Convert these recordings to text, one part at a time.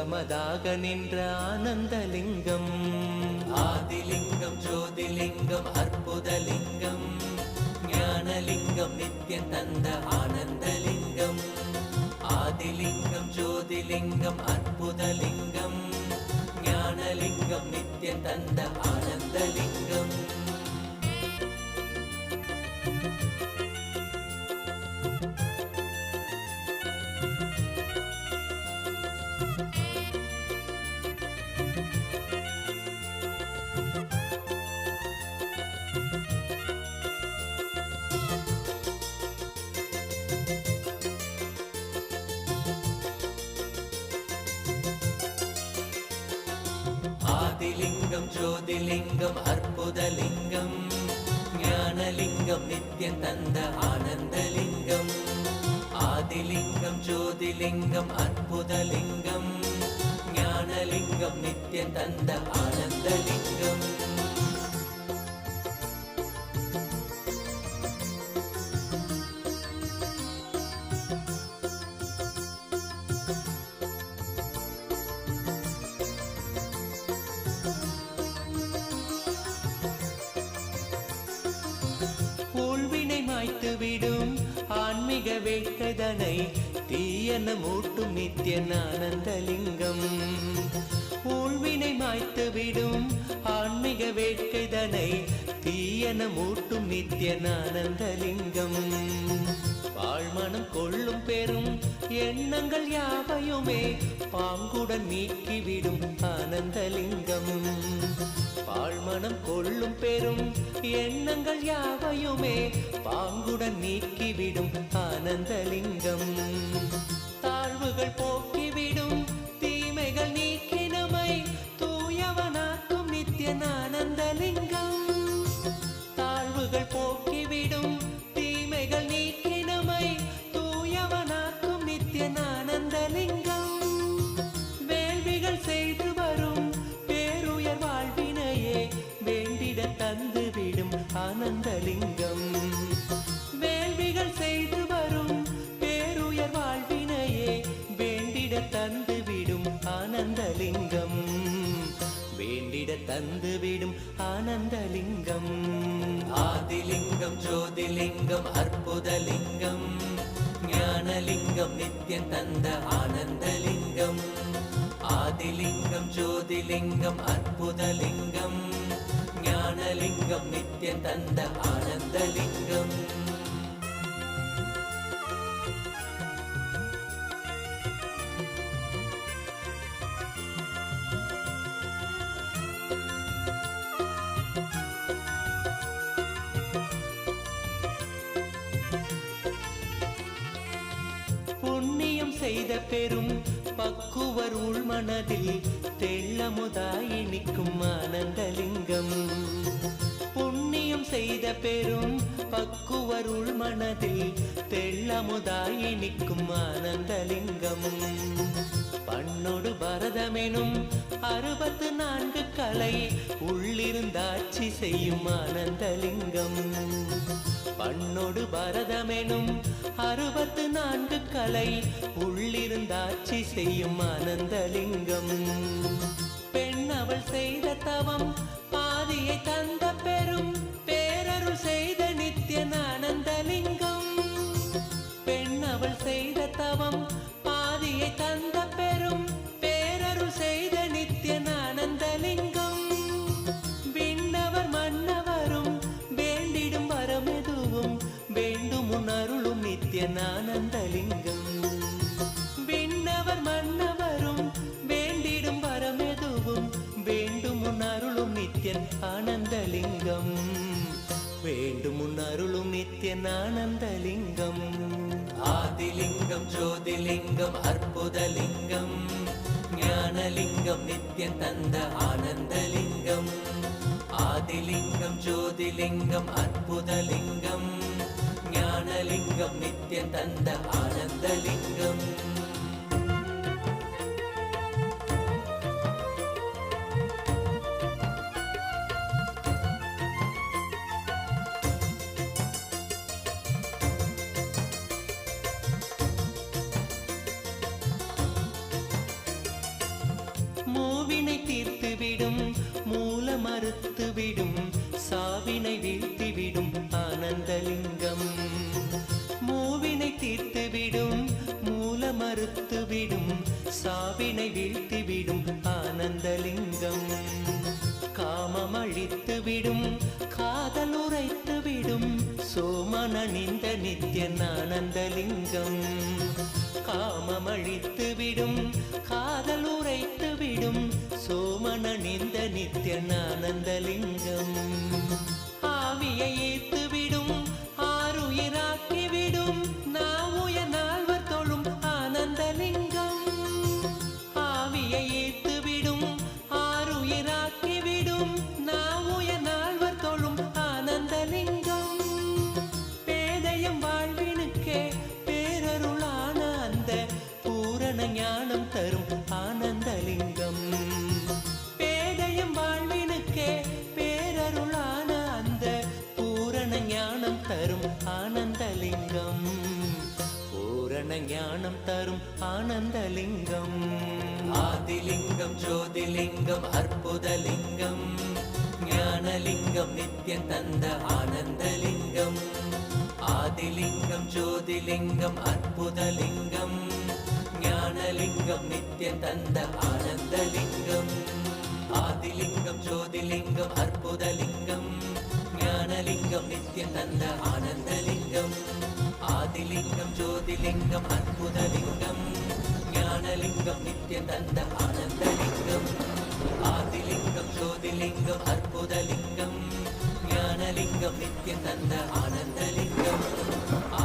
மூலமதாக நின்ற ஆனந்தலிங்கம். ஆதிலிங்கம் ஜோதிலிங்கம் அற்புதலிங்கம். ஞானலிங்கம் நித்தியம் தந்த ஆனந்தலிங்கம். ஆதிலிங்கம் ஜோதிலிங்கம் அற்புதலிங்கம். ஞானலிங்கம் நித்தியம் தந்த ஆனந்தலிங்கம் ஜோதிலிங்கம் அற்புதலிங்கம் ஞானலிங்கம் நித்தியம் தந்த ஆனந்தலிங்கம் ஆதிலிங்கம் ஜோதிலிங்கம் அற்புதலிங்கம் ஞானலிங்கம் நித்தியம் தந்த ஆனந்தலிங்கம் என மூட்டும் நித்திய ஆனந்தலிங்கம் ஊழ்வினை மாய்த்து விடும் ஆன்மீக வேட்கைதனை தீயன மூட்டும் நித்திய ஆனந்தலிங்கம் வாழ்மனம் கொள்ளும் பெரும் எண்ணங்கள் யாவையுமே பாங்குடன் நீக்கிவிடும் ஆனந்தலிங்கம். பாழ்மனம் கொள்ளும் பெரும் எண்ணங்கள் யாவையுமே பாங்குடன் நீக்கிவிடும் ஆனந்தலிங்கம். தாழ்வுகள் போக்கிவிடும் செய்த பெரும் பக்குவர் உள்மனதில் தெள்ளமுதாய் நிற்கும் ஆனந்தலிங்கம். புண்ணியம் செய்த பெரும் பக்குவர் உள்மனதில் தெள்ளமுதாய் நிற்கும் ஆனந்தலிங்கம். தன்னோடு பரதமெனும் அறுபத்து நான்கு கலை உள்ளிருந்தாட்சி செய்யும் ஆனந்தலிங்கம். பண்ணோடு பரதமெனும் அறுபத்து நான்கு கலை உள்ளிருந்தாட்சி செய்யும் ஆனந்தலிங்கம். பெண் அவள் செய்த தவம் பாதியை தந்த அருளும் ஆதிலிங்கம் ஜோதிலிங்கம் அற்புதலிங்கம். ஞானலிங்கம் நித்தியம் தந்த ஆனந்தலிங்கம். ஆதிலிங்கம் ஜோதிலிங்கம் அற்புதலிங்கம். ஞானலிங்கம் நித்தியம் தந்த ஆனந்தலிங்கம். கொடுத்துவிடும் சாவினை வீழ்த்திவிடும் ஆனந்தலிங்கம். மூவினை தீர்த்துவிடும் மூல மறுத்துவிடும் சாவினை வீழ்த்திவிடும் ஆனந்தலிங்கம். காமம் அழித்துவிடும் காதல் உரைத்துவிடும். சோமனிந்த நித்தியன் ஆனந்தலிங்கம். காமம் அழித்துவிடும் கா ஆனந்தலிங்கம். ஆவியை ஏத்துவிடும் ஆறுயிராக்கிவிடும் தரும் ஆனந்தலிங்கம். ஆதிலிங்கம் ஜோதிலிங்கம் அற்புதலிங்கம். ஞானலிங்கம் நித்யம் தந்த ஆனந்தலிங்கம். ஆதிலிங்கம் ஜோதிலிங்கம் அற்புதலிங்கம். ஞானலிங்கம் நித்யம் தந்த ஆனந்தலிங்கம். ஆதிலிங்கம் ஜோதிலிங்கம் அற்புதலிங்கம். ஞானலிங்கம் நித்யம் தந்த ஆனந்தலிங்கம். ஆதிலிங்கம் ஜோதிலிங்கம் அற்புதலிங்கம் ஞானலிங்கம் நித்திய தந்த ஆனந்தலிங்கம் ஆதிலிங்கம் ஜோதிலிங்கம் அற்புதலிங்கம் ஞானலிங்கம் நித்திய தந்த ஆனந்தலிங்கம்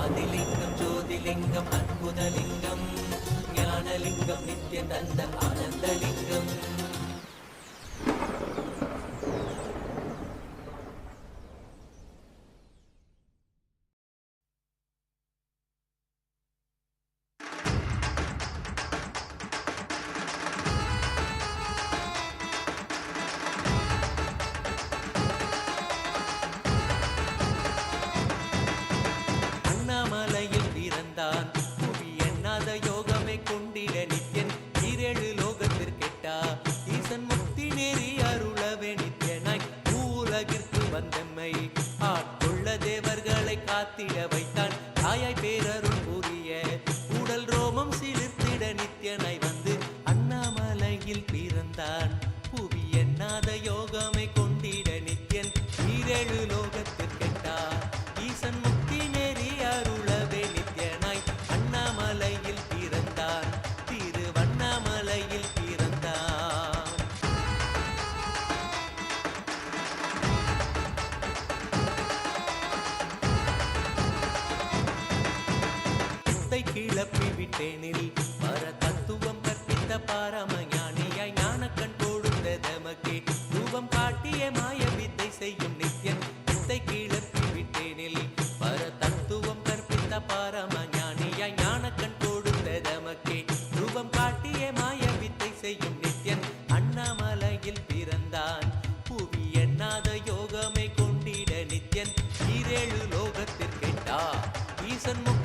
ஆதிலிங்கம் ஜோதிலிங்கம் அற்புதலிங்கம் ஞானலிங்கம் நித்திய தந்த ஆனந்தலிங்கம். கிளப்பி பர தத்துவம் கற்பித்த பாரம ஞானியாய் ஞானக்கண் போடுந்த தமக்கே. ரூபம் காட்டிய மாய வித்தை செய்யும் நித்யன் வித்தை கிளப்பி விட்டேனில். பர தத்துவம் கற்பித்த பாரம ஞானியாய் ஞானக்கண் போடுந்த தமக்கே. ரூபம் காட்டிய மாய வித்தை செய்யும் நித்யன் அண்ணாமலையில் பிறந்தான். புவி எண்ணாத யோகமே கொண்டிட நித்யன் ஈரேழு லோகத்திற்கெட்டா. ஈசன் முக்தி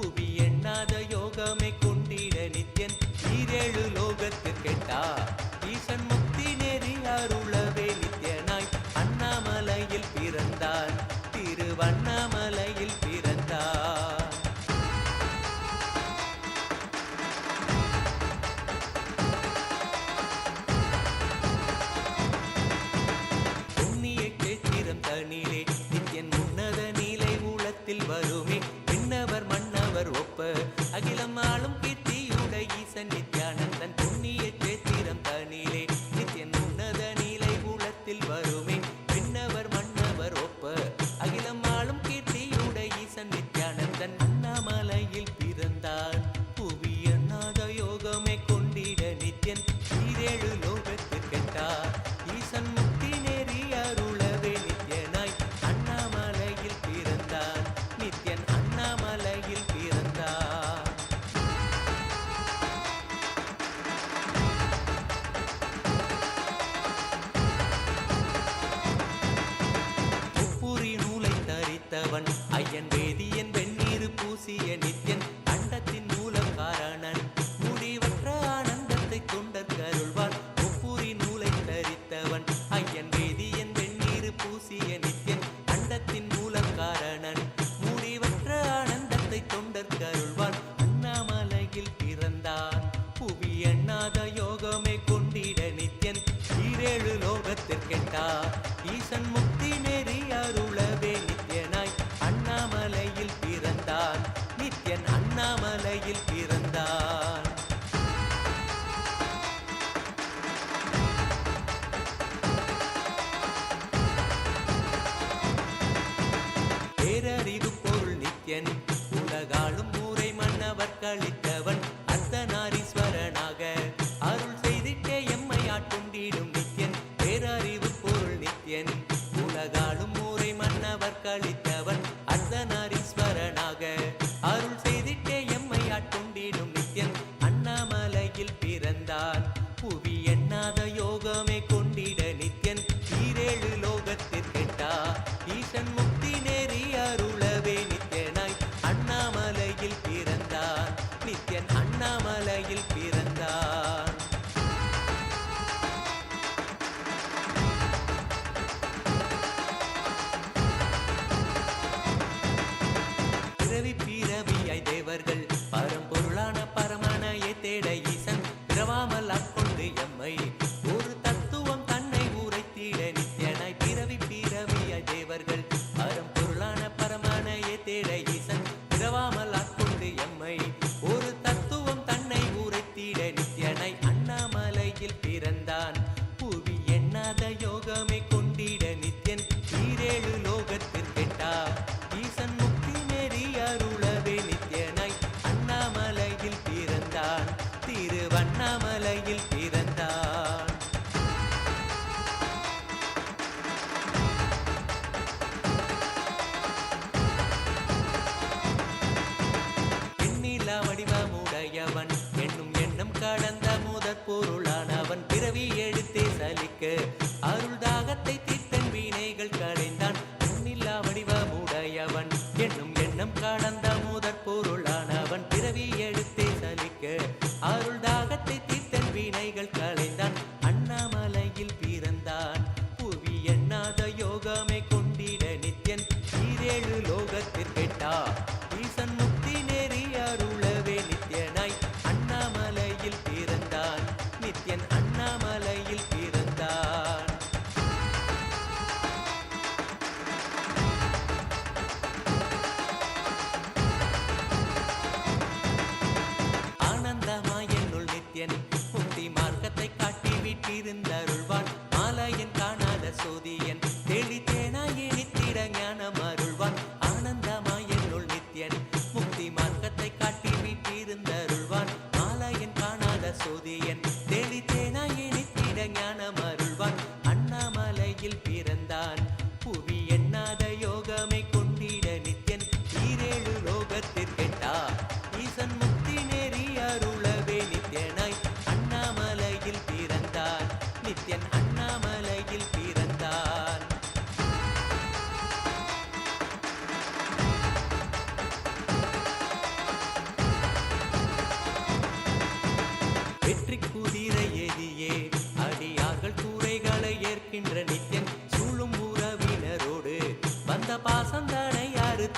புவி எண்ணாத யோகமே கொண்டிட நித்யன் ஈரேழு லோகத்திற்கெட்டா ஈசன் முக்தி കളിക്ക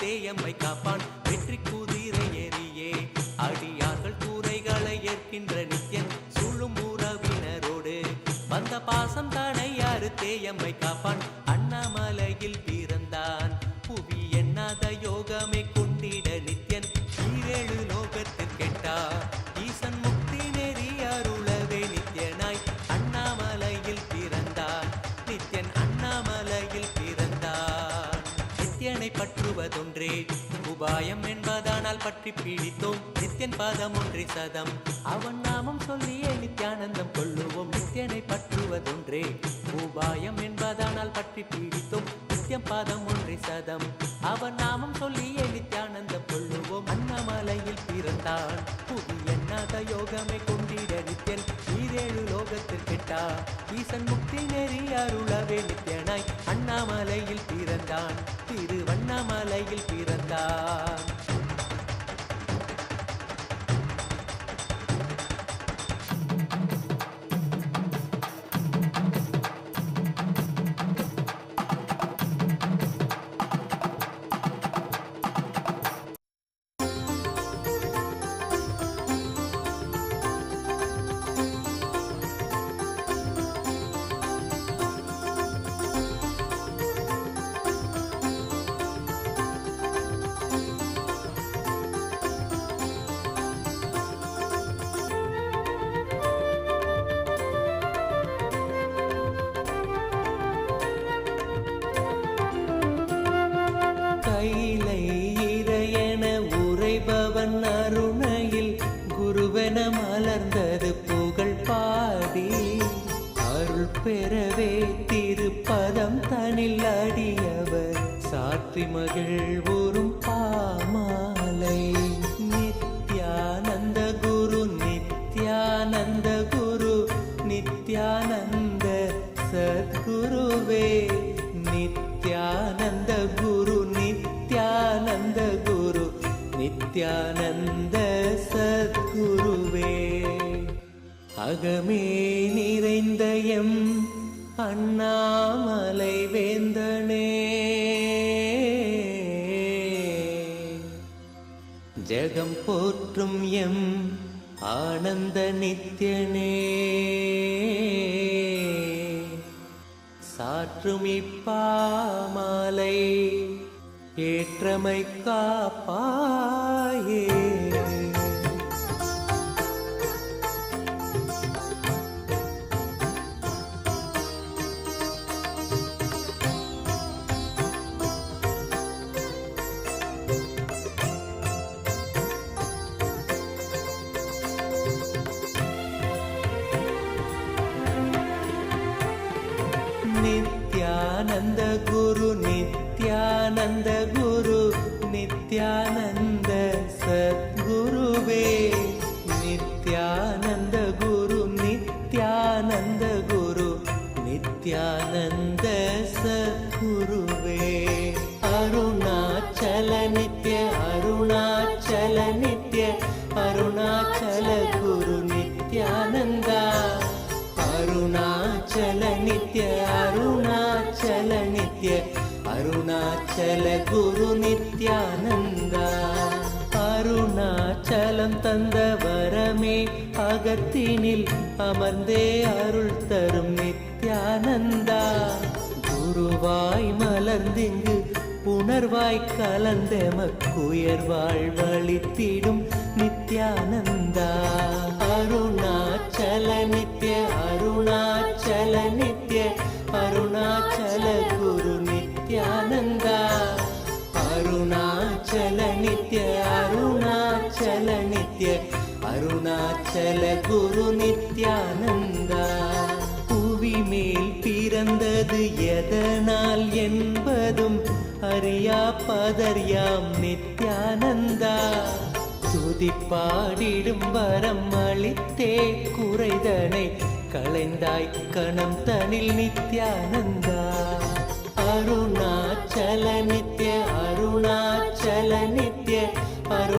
தேயம்மை காப்பான். வெற்றி குதிரை எரியே அடியார்கள் கூரைகளை ஏற்கின்ற நித்யன் சூழும் உறவினரோடு வந்த பாசம் தானே யாரு தேயம்மை காப்பான். அண்ணாமலையில் உபாயம் என்பதானால் பற்றி பிடித்தோம். நித்தியன் பாதம் ஒன்றே சதம். அவன் நாமம் சொல்லியே நித்யானந்தம் கொள்ளுவோம். நித்தியனை பற்றுவதொன்றே உபாயம் என்பதானால் பற்றி பிடித்தோம். நித்தியம் பாதம் ஒன்றே சதம். அவன் நாமம் சொல்லியே நித்யானந்தம் கொள்ளுவோம். அண்ணாமலையில் பிறந்தான். புவி எண்ணாத யோகமே கொண்டிட நித்தியன். ஈரேழு லோகத்தில் கெட்டா ஈசன் முக்தி நெறி அருளவே நித்யனாய். அண்ணாமலையில் பிறந்தான். திருவண்ணாமலையில் பிறந்தான். நித்யானந்த சத்குருவே நித்யானந்த குரு நித்யானந்த குரு நித்யானந்த சத்குருவே. அகமே நிறைந்த எம் அண்ணாமலை வேந்தனே. ஜெகம் போற்றும் எம் ஆனந்த நித்யனே. சாற்றும் இப்பாமாலை ஏற்றமை காப்பாயே. குரு நித்யானந்தா. அருணாச்சலம் தந்த வரமே அகத்தினில் அமர்ந்தே அருள் தரும் நித்யானந்தா. குருவாய் மலர்ந்திங்கு புணர்வாய் கலந்தெமக்குயர்வாழ் வாழ்வழித்திடும் நித்யானந்தா. அருணாச்சல குரு நித்யானந்தா. புவி மேல் பிறந்தது எதனால் என்பதும் அறியா பதறியாம் நித்யானந்தா. துதிப்பாடிடும் வரம் அளித்தே குறைதனை களைந்தாய் கணம் தனில் நித்யானந்தா. அருணாச்சல நித்ய அருணாச்சல நித்ய அரு